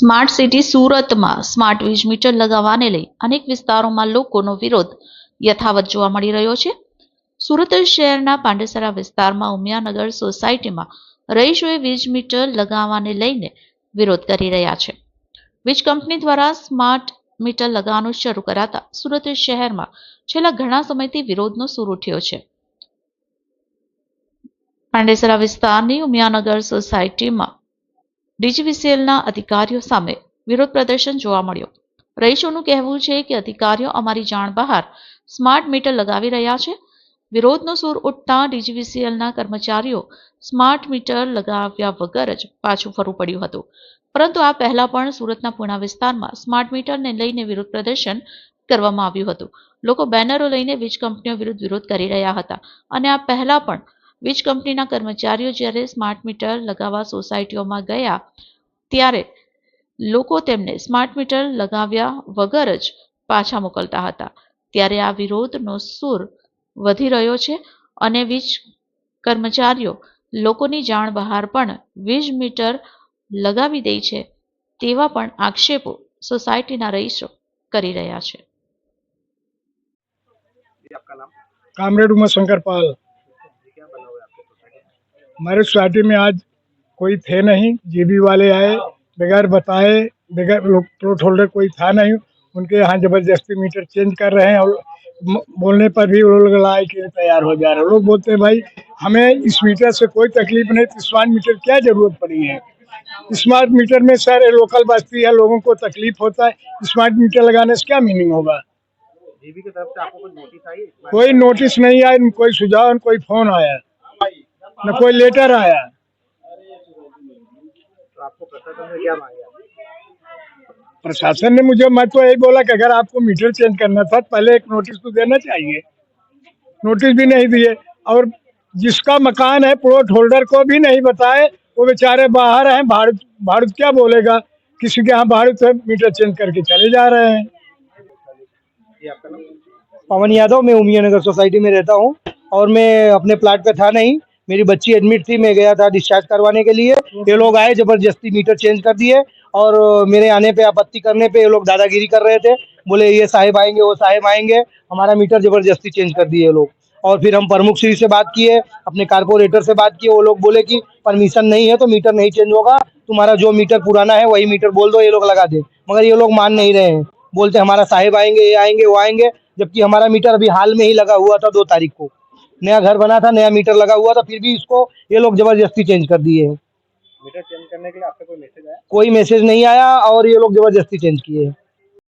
Smart city સુરતમાં smart વીજ meter લગાવવાને લઈ અનેક વિસ્તારોમાં લોકોનો વિરોધ યથાવત જોવા મળી રહ્યો છે. સુરત શહેરના પાંડેસરા વિસ્તારમાં ઉમિયાનગર સોસાયટીમાં રહીશોએ વીજ મીટર લગાવવાને લઈને વિરોધ કરી રહ્યા છે. વીજ કંપની દ્વારા સ્માર્ટ મીટર લગાવવાનું શરૂ કરાતા સુરત શહેરમાં છેલ્લા ઘણા સમયથી વિરોધનો સૂર ઉઠ્યો છે. પાંડેસરા વિસ્તારની ઉમિયાનગર સોસાયટીમાં ડીજીવીસીએલના અધિકારીઓ સામે વિરોધ પ્રદર્શન જોવા મળ્યો. રહીશોનું કહેવું છે કે અધિકારીઓ અમારી જાણ બહાર સ્માર્ટ મીટર લગાવી રહ્યા છે. વિરોધનો સૂર ઉઠતા ડીજીવીસીએલના કર્મચારીઓ સ્માર્ટ મીટર લગાવ્યા વગર જ પાછું ફરવું પડ્યું હતું. પરંતુ આ પહેલા પણ સુરતના પૂણા વિસ્તારમાં સ્માર્ટ મીટરને લઈને વિરોધ પ્રદર્શન કરવામાં આવ્યું હતું. લોકો બેનરો લઈને વીજ કંપનીઓ વિરુદ્ધ વિરોધ કરી રહ્યા હતા. અને આ પહેલા પણ વીજ કંપનીના કર્મચારીઓ જ્યારે સ્માર્ટ મીટર લગાવવા સોસાયટીઓમાં ગયા, ત્યારે લોકો તેમને સ્માર્ટ મીટર લગાવ્યા વગર જ પાછા મોકલતા હતા. ત્યારે આ વિરોધનો સૂર વધી રહ્યો છે અને વીજ કર્મચારીઓ લોકોની જાણ બહાર પણ વીજ મીટર લગાવી દે છે તેવા પણ આક્ષેપો સોસાયટીના રહીશો કરી રહ્યા છે. કામરેડ ઉમાશંકર પાલ हमारे सोसाइटी में आज कोई थे नहीं जीबी वाले आए बगैर बताए बगैर प्लॉट होल्डर कोई था नहीं उनके यहाँ ज़बरदस्ती मीटर चेंज कर रहे हैं और बोलने पर भी वो लोग लड़ाई के लिए तैयार हो जा रहे हैं। लोग बोलते हैं भाई हमें इस मीटर से कोई तकलीफ़ नहीं तो स्मार्ट मीटर क्या ज़रूरत पड़ी है? स्मार्ट मीटर में सर लोकल बस्ती है लोगों को तकलीफ़ होता है स्मार्ट मीटर लगाने से क्या मीनिंग होगा? की तरफ़ से आपको कुछ नोटिस आई? कोई नोटिस नहीं आया कोई सुझाव कोई फ़ोन आया। न कोई लेटर आया। तो आपको प्रशासन क्या मांगे? प्रशासन ने मुझे मैं तो यही बोला कि अगर आपको मीटर चेंज करना था तो पहले एक नोटिस तो देना चाहिए। नोटिस भी नहीं दिए। और जिसका मकान है प्लॉट होल्डर को भी नहीं बताए वो बेचारे बाहर हैं भारत भाड़ू क्या बोलेगा? किसी के यहाँ भारत है मीटर चेंज करके चले जा रहे हैं। पवन यादव मैं उमिया नगर सोसाइटी में रहता हूँ और मैं अपने प्लाट पे था नहीं। मेरी बच्ची एडमिट थी, मैं गया था डिस्चार्ज करवाने के लिए। ये लोग आए, ज़बरदस्ती मीटर चेंज कर दिए और मेरे आने पे, आपत्ति करने पे ये लोग दादागिरी कर रहे थे। बोले, ये साहेब आएँगे, वो साहेब आएँगे। हमारा मीटर ज़बरदस्ती चेंज कर दिए ये लोग। और फिर हम प्रमुख श्री से बात किए, अपने कारपोरेटर से बात किए, वो लोग बोले कि परमिशन नहीं है तो मीटर नहीं चेंज होगा। तुम्हारा जो मीटर पुराना है, वही मीटर बोल दो, ये लोग लगा दे। मगर ये लोग मान नहीं रहे हैं। बोलते, हमारा साहेब आएँगे, ये आएँगे, वो आएँगे। जबकि हमारा मीटर अभी हाल में ही लगा हुआ था दो तारीख को। नया घर बना था नया मीटर लगा हुआ था फिर भी इसको ये लोग जबरदस्ती चेंज कर दिए हैं मीटर चेंज करने के लिए आपका कोई मैसेज आया कोई मैसेज नहीं आया और ये लोग जबरदस्ती चेंज किए हैं